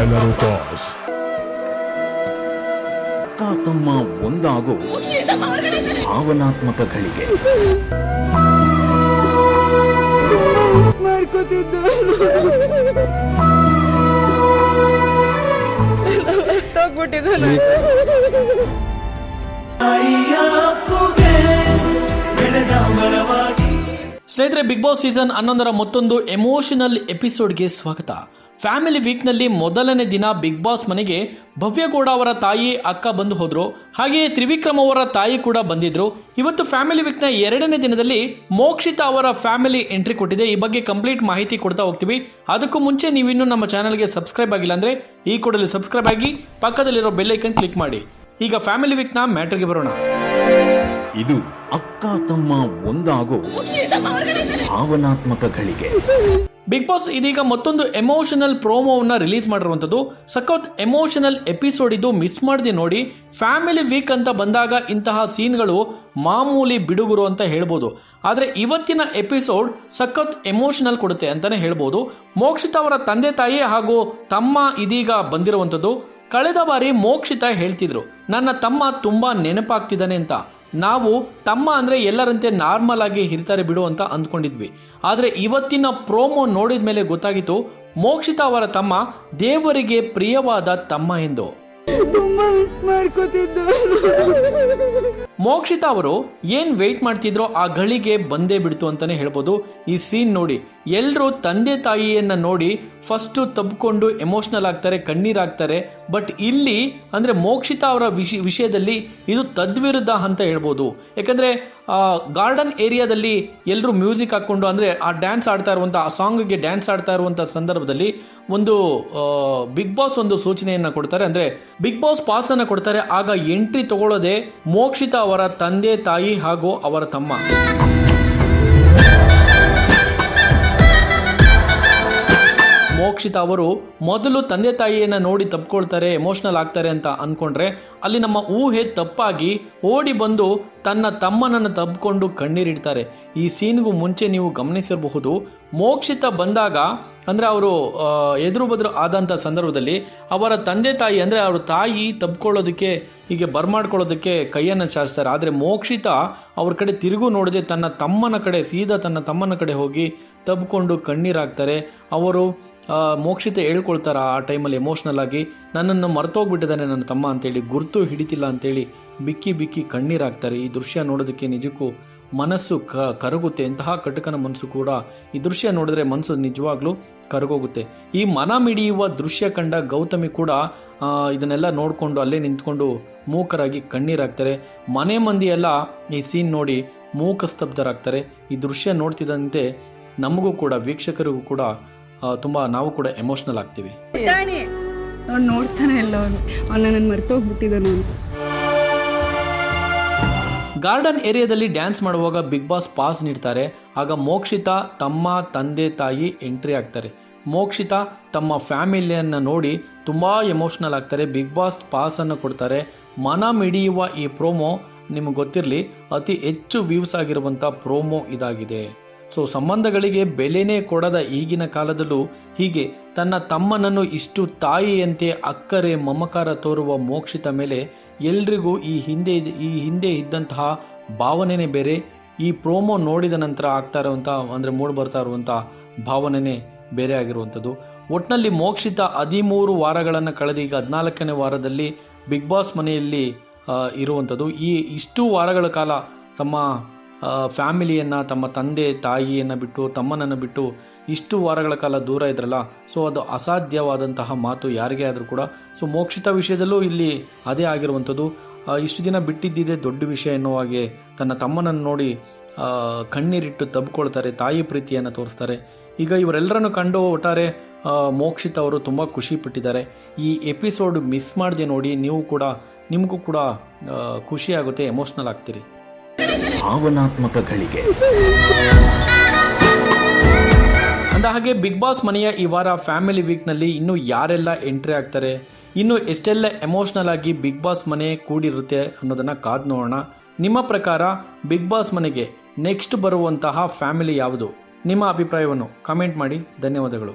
ಎಲ್ಲರೂ ಪಾಸ್ ಅಕ್ಕ ತಮ್ಮ ಒಂದಾಗೋ ಭಾವನಾತ್ಮಕ ಘಳಿಗೆ ಮಾಡ್ಕೋತಿದ್ದು ಸ್ನೇಹಿತರೆ ಬಿಗ್ ಬಾಸ್ ಸೀಸನ್ ಹನ್ನೊಂದರ ಮತ್ತೊಂದು ಎಮೋಷನಲ್ ಎಪಿಸೋಡ್ಗೆ ಸ್ವಾಗತ. ಫ್ಯಾಮಿಲಿ ವೀಕ್ನಲ್ಲಿ ಮೊದಲನೇ ದಿನ ಬಿಗ್ ಬಾಸ್ ಮನೆಗೆ ಭವ್ಯಗೌಡ ಅವರ ತಾಯಿ ಅಕ್ಕ ಬಂದು ಹೋದ್ರು. ಹಾಗೆಯೇ ತ್ರಿವಿಕ್ರಮ್ ಅವರ ತಾಯಿ ಕೂಡ ಬಂದಿದ್ರು. ಇವತ್ತು ಫ್ಯಾಮಿಲಿ ವೀಕ್ನ ಎರಡನೇ ದಿನದಲ್ಲಿ ಮೋಕ್ಷಿತಾ ಅವರ ಫ್ಯಾಮಿಲಿ ಎಂಟ್ರಿ ಕೊಟ್ಟಿದೆ. ಈ ಬಗ್ಗೆ ಕಂಪ್ಲೀಟ್ ಮಾಹಿತಿ ಕೊಡ್ತಾ ಹೋಗ್ತೀವಿ. ಅದಕ್ಕೂ ಮುಂಚೆ ನೀವಿನ್ನೂ ನಮ್ಮ ಚಾನಲ್ಗೆ ಸಬ್ಸ್ಕ್ರೈಬ್ ಆಗಿಲ್ಲ ಅಂದ್ರೆ ಈ ಕೂಡಲೇ ಸಬ್ಸ್ಕ್ರೈಬ್ ಆಗಿ ಪಕ್ಕದಲ್ಲಿರೋ ಬೆಲ್ಲೈಕನ್ ಕ್ಲಿಕ್ ಮಾಡಿ. ಈಗ ಫ್ಯಾಮಿಲಿ ವೀಕ್ನ ಮ್ಯಾಟ್ರಿಗೆ ಬರೋಣ. ಇದು ಅಕ್ಕ ತಮ್ಮ ಒಂದಾಗೋ ಭಾವನಾತ್ಮಕ ಘಳಿಗೆ. ಬಿಗ್ ಬಾಸ್ ಇದೀಗ ಮತ್ತೊಂದು ಎಮೋಷನಲ್ ಪ್ರೋಮೋವನ್ನ ರಿಲೀಸ್ ಮಾಡಿರುವಂಥದ್ದು. ಸಖತ್ ಎಮೋಷನಲ್ ಎಪಿಸೋಡ್ ಇದು ಮಿಸ್ ಮಾಡದೆ ನೋಡಿ. ಫ್ಯಾಮಿಲಿ ವೀಕ್ ಅಂತ ಬಂದಾಗ ಇಂತಹ ಸೀನ್ಗಳು ಮಾಮೂಲಿ ಬಿಡುಗುರು ಅಂತ ಹೇಳ್ಬೋದು. ಆದರೆ ಇವತ್ತಿನ ಎಪಿಸೋಡ್ ಸಖತ್ ಎಮೋಷನಲ್ ಕೊಡುತ್ತೆ ಅಂತಾನೆ ಹೇಳ್ಬೋದು. ಮೋಕ್ಷಿತ ಅವರ ತಂದೆ ತಾಯಿ ಹಾಗೂ ತಮ್ಮ ಇದೀಗ ಬಂದಿರುವಂಥದ್ದು. ಕಳೆದ ಬಾರಿ ಮೋಕ್ಷಿತ ಹೇಳ್ತಿದ್ರು, ನನ್ನ ತಮ್ಮ ತುಂಬ ನೆನಪಾಗ್ತಿದ್ದಾನೆ ಅಂತ. ನಾವು ತಮ್ಮ ಅಂದರೆ ಎಲ್ಲರಂತೆ ನಾರ್ಮಲ್ ಆಗಿ ಇರ್ತಾರೆ ಬಿಡು ಅಂತ ಅಂದ್ಕೊಂಡಿದ್ವಿ. ಆದರೆ ಇವತ್ತಿನ ಪ್ರೋಮೋ ನೋಡಿದ ಮೇಲೆ ಗೊತ್ತಾಗಿತ್ತು ಮೋಕ್ಷಿತ ಅವರ ತಮ್ಮ ದೇವರಿಗೆ ಪ್ರಿಯವಾದ ತಮ್ಮ ಎಂದು. ತುಂಬಾ ಮಿಸ್ ಮಾಡ್ಕೋತಿದ್ದು. ಮೋಕ್ಷಿತ ಅವರು ಏನ್ ವೆಯ್ಟ್ ಮಾಡ್ತಿದ್ರೋ ಆ ಗಳಿಗೆ ಬಂದೇ ಬಿಡ್ತು ಅಂತಾನೆ ಹೇಳ್ಬೋದು. ಈ ಸೀನ್ ನೋಡಿ ಎಲ್ಲರೂ ತಂದೆ ತಾಯಿಯನ್ನ ನೋಡಿ ಫಸ್ಟ್ ತಬ್ಕೊಂಡು ಎಮೋಷನಲ್ ಆಗ್ತಾರೆ ಕಣ್ಣೀರಾಗ್ತಾರೆ ಬಟ್ ಇಲ್ಲಿ ಅಂದ್ರೆ ಮೋಕ್ಷಿತ ಅವರ ವಿಷ, ವಿಷಯದಲ್ಲಿ ಇದು ತದ್ವಿರುದ್ಧ ಅಂತ ಹೇಳ್ಬೋದು. ಯಾಕಂದ್ರೆ ಗಾರ್ಡನ್ ಏರಿಯಾದಲ್ಲಿ ಎಲ್ಲರೂ ಮ್ಯೂಸಿಕ್ ಹಾಕ್ಕೊಂಡು ಅಂದ್ರೆ ಆ ಡ್ಯಾನ್ಸ್ ಆಡ್ತಾ ಇರುವಂಥ ಆ ಸಾಂಗ್ಗೆ ಡ್ಯಾನ್ಸ್ ಆಡ್ತಾ ಇರುವಂಥ ಸಂದರ್ಭದಲ್ಲಿ ಒಂದು ಬಿಗ್ ಬಾಸ್ ಒಂದು ಸೂಚನೆಯನ್ನ ಕೊಡ್ತಾರೆ. ಅಂದ್ರೆ ಬಿಗ್ ಬಾಸ್ ಪಾಸ್ ಅನ್ನ ಕೊಡ್ತಾರೆ. ಆಗ ಎಂಟ್ರಿ ತಗೊಳ್ಳೋದೆ ಮೋಕ್ಷಿತ ಅವರ ತಂದೆ ತಾಯಿ ಹಾಗೂ ಅವರ ತಮ್ಮ. ಮೋಕ್ಷಿತ ಅವರು ಮೊದಲು ತಂದೆ ತಾಯಿಯನ್ನು ನೋಡಿ ತಪ್ಕೊಳ್ತಾರೆ ಎಮೋಷ್ನಲ್ ಆಗ್ತಾರೆ ಅಂತ ಅಂದ್ಕೊಂಡ್ರೆ ಅಲ್ಲಿ ನಮ್ಮ ಊಹೆ ತಪ್ಪಾಗಿ ಓಡಿ ಬಂದು ತನ್ನ ತಮ್ಮನನ್ನು ತಬ್ಕೊಂಡು ಕಣ್ಣೀರಿಡ್ತಾರೆ ಈ ಸೀನ್ಗೂ ಮುಂಚೆ ನೀವು ಗಮನಿಸಿರಬಹುದು. ಮೋಕ್ಷಿತ ಬಂದಾಗ ಅಂದರೆ ಅವರು ಎದುರು ಬದುರು ಆದಂಥ ಸಂದರ್ಭದಲ್ಲಿ ಅವರ ತಂದೆ ತಾಯಿ ಅಂದರೆ ಅವರ ತಾಯಿ ತಬ್ಕೊಳ್ಳೋದಕ್ಕೆ, ಹೀಗೆ ಬರ್ಮಾಡ್ಕೊಳ್ಳೋದಕ್ಕೆ ಕೈಯನ್ನು ಚಾಚ್ತಾರೆ. ಆದರೆ ಮೋಕ್ಷಿತ ಅವ್ರ ಕಡೆ ತಿರುಗು ನೋಡದೆ ತನ್ನ ತಮ್ಮನ ಕಡೆ, ಸೀದಾ ತನ್ನ ತಮ್ಮನ ಕಡೆ ಹೋಗಿ ತಬ್ಕೊಂಡು ಕಣ್ಣೀರಾಗ್ತಾರೆ ಅವರು ಮೋಕ್ಷಿತ ಹೇಳ್ಕೊಳ್ತಾರೆ ಆ ಟೈಮಲ್ಲಿ ಎಮೋಷ್ನಲ್ ಆಗಿ, ನನ್ನನ್ನು ಮರ್ತೋಗ್ಬಿಟ್ಟಿದ್ದಾನೆ ನನ್ನ ತಮ್ಮ ಅಂತೇಳಿ, ಗುರ್ತು ಹಿಡಿತಿಲ್ಲ ಅಂತೇಳಿ ಬಿಕ್ಕಿ ಬಿಕ್ಕಿ ಕಣ್ಣೀರಾಗ್ತಾರೆ. ಈ ದೃಶ್ಯ ನೋಡೋದಕ್ಕೆ ನಿಜಕ್ಕೂ ಮನಸ್ಸು ಕ, ಕರಗುತ್ತೆ. ಇಂತಹ ಕಟಕನ ಮನಸ್ಸು ಕೂಡ ಈ ದೃಶ್ಯ ನೋಡಿದ್ರೆ ಮನಸ್ಸು ನಿಜವಾಗ್ಲೂ ಕರಗೋಗುತ್ತೆ. ಈ ಮನ ಮಿಡಿಯುವ ದೃಶ್ಯ ಕಂಡ ಗೌತಮಿ ಕೂಡ ಇದನ್ನೆಲ್ಲ ನೋಡಿಕೊಂಡು ಅಲ್ಲೇ ನಿಂತ್ಕೊಂಡು ಮೂಕರಾಗಿ ಕಣ್ಣೀರಾಗ್ತಾರೆ. ಮನೆ ಮಂದಿ ಎಲ್ಲ ಈ ಸೀನ್ ನೋಡಿ ಮೂಕಸ್ತಬ್ಧರಾಗ್ತಾರೆ. ಈ ದೃಶ್ಯ ನೋಡ್ತಿದ್ದಂತೆ ನಮಗೂ ಕೂಡ, ವೀಕ್ಷಕರಿಗೂ ಕೂಡ ತುಂಬ ನಾವು ಕೂಡ ಎಮೋಷ್ನಲ್ ಆಗ್ತೀವಿ. ಅವ್ನು ನೋಡ್ತಾನೆ ಇಲ್ಲ ಅವನು. ಮರ್ತೋಗ್ಬಿಟ್ಟಿದ್ದಾನು ಅಂತ ಗಾರ್ಡನ್ ಏರಿಯಾದಲ್ಲಿ ಡ್ಯಾನ್ಸ್ ಮಾಡುವಾಗ ಬಿಗ್ ಬಾಸ್ ಪಾಸ್ ನೀಡ್ತಾರೆ. ಆಗ ಮೋಕ್ಷಿತ ತಮ್ಮ ತಂದೆ ತಾಯಿ ಎಂಟ್ರಿ ಆಗ್ತಾರೆ. ಮೋಕ್ಷಿತ ತಮ್ಮ ಫ್ಯಾಮಿಲಿಯನ್ನು ನೋಡಿ ತುಂಬ ಎಮೋಷ್ನಲ್ ಆಗ್ತಾರೆ. ಬಿಗ್ ಬಾಸ್ ಪಾಸನ್ನು ಕೊಡ್ತಾರೆ. ಮನ ಮಿಡಿಯುವ ಈ ಪ್ರೋಮೋ ನಿಮಗೆ ಗೊತ್ತಿರಲಿ ಅತಿ ಹೆಚ್ಚು ವ್ಯೂಸ್ ಆಗಿರುವಂಥ ಪ್ರೋಮೋ ಇದಾಗಿದೆ. ಸೊ ಸಂಬಂಧಗಳಿಗೆ ಬೆಲೆನೇ ಕೊಡದ ಈಗಿನ ಕಾಲದಲ್ಲೂ ಹೀಗೆ ತನ್ನ ತಮ್ಮನನ್ನು ಇಷ್ಟು ತಾಯಿಯಂತೆ ಅಕ್ಕರೆ ಮಮಕಾರ ತೋರುವ ಮೋಕ್ಷಿತ ಮೇಲೆ ಎಲ್ರಿಗೂ ಈ ಹಿಂದೆ ಈ ಹಿಂದೆ ಇದ್ದಂತಹ ಭಾವನೆನೇ ಬೇರೆ. ಈ ಪ್ರೋಮೋ ನೋಡಿದ ನಂತರ ಆಗ್ತಾ ಇರುವಂಥ ಅಂದರೆ ಮೂಡ್ ಬರ್ತಾ ಇರುವಂಥ ಭಾವನೆನೇ ಬೇರೆ ಆಗಿರುವಂಥದ್ದು. ಒಟ್ಟಿನಲ್ಲಿ ಮೋಕ್ಷಿತ ಹದಿಮೂರು ವಾರಗಳನ್ನು ಕಳೆದು ಈಗ ಹದಿನಾಲ್ಕನೇ ವಾರದಲ್ಲಿ ಬಿಗ್ ಬಾಸ್ ಮನೆಯಲ್ಲಿ ಇರುವಂಥದ್ದು. ಈ ಇಷ್ಟು ವಾರಗಳ ಕಾಲ ತಮ್ಮ ಫ್ಯಾಮಿಲಿಯನ್ನು, ತಮ್ಮ ತಂದೆ, ತಾಯಿಯನ್ನು ಬಿಟ್ಟು, ತಮ್ಮನನ್ನು ಬಿಟ್ಟು ಇಷ್ಟು ವಾರಗಳ ಕಾಲ ದೂರ ಇದ್ರಲ್ಲ, ಸೊ ಅದು ಅಸಾಧ್ಯವಾದಂತಹ ಮಾತು ಯಾರಿಗೇ ಆದರೂ ಕೂಡ. ಸೊ ಮೋಕ್ಷಿತ ವಿಷಯದಲ್ಲೂ ಇಲ್ಲಿ ಅದೇ ಆಗಿರುವಂಥದ್ದು. ಇಷ್ಟು ದಿನ ಬಿಟ್ಟಿದ್ದಿದೆ ದೊಡ್ಡ ವಿಷಯ ಎನ್ನುವ ಹಾಗೆ ತನ್ನ ತಮ್ಮನನ್ನು ನೋಡಿ ಕಣ್ಣೀರಿಟ್ಟು ತಬ್ಕೊಳ್ತಾರೆ, ತಾಯಿ ಪ್ರೀತಿಯನ್ನು ತೋರಿಸ್ತಾರೆ. ಈಗ ಇವರೆಲ್ಲರನ್ನು ಕಂಡು ಒಟ್ಟಾರೆ ಮೋಕ್ಷಿತ ಅವರು ತುಂಬ ಖುಷಿ ಪಟ್ಟಿದ್ದಾರೆ. ಈ ಎಪಿಸೋಡ್ ಮಿಸ್ ಮಾಡದೆ ನೋಡಿ ನೀವು ಕೂಡ, ನಿಮಗೂ ಕೂಡ ಖುಷಿಯಾಗುತ್ತೆ ಎಮೋಷ್ನಲ್ ಆಗ್ತೀರಿ. ಭಾವನಾತ್ಮಕ ಘಳಿಗೆ ಅಂದ ಹಾಗೆ ಬಿಗ್ ಬಾಸ್ ಮನೆಯ ಈ ವಾರ ಫ್ಯಾಮಿಲಿ ವೀಕ್ನಲ್ಲಿ ಇನ್ನು ಯಾರೆಲ್ಲ ಎಂಟ್ರಿ ಆಗ್ತಾರೆ? ಇನ್ನು ಎಷ್ಟೆಲ್ಲ ಎಮೋಷ್ನಲ್ ಆಗಿ ಬಿಗ್ ಬಾಸ್ ಮನೆ ಕೂಡಿರುತ್ತೆ ಅನ್ನೋದನ್ನು ಕಾದು ನೋಡೋಣ. ನಿಮ್ಮ ಪ್ರಕಾರ ಬಿಗ್ ಬಾಸ್ ಮನೆಗೆ ನೆಕ್ಸ್ಟ್ ಬರುವಂತಹ ಫ್ಯಾಮಿಲಿ ಯಾವುದು? ನಿಮ್ಮ ಅಭಿಪ್ರಾಯವನ್ನು ಕಮೆಂಟ್ ಮಾಡಿ. ಧನ್ಯವಾದಗಳು.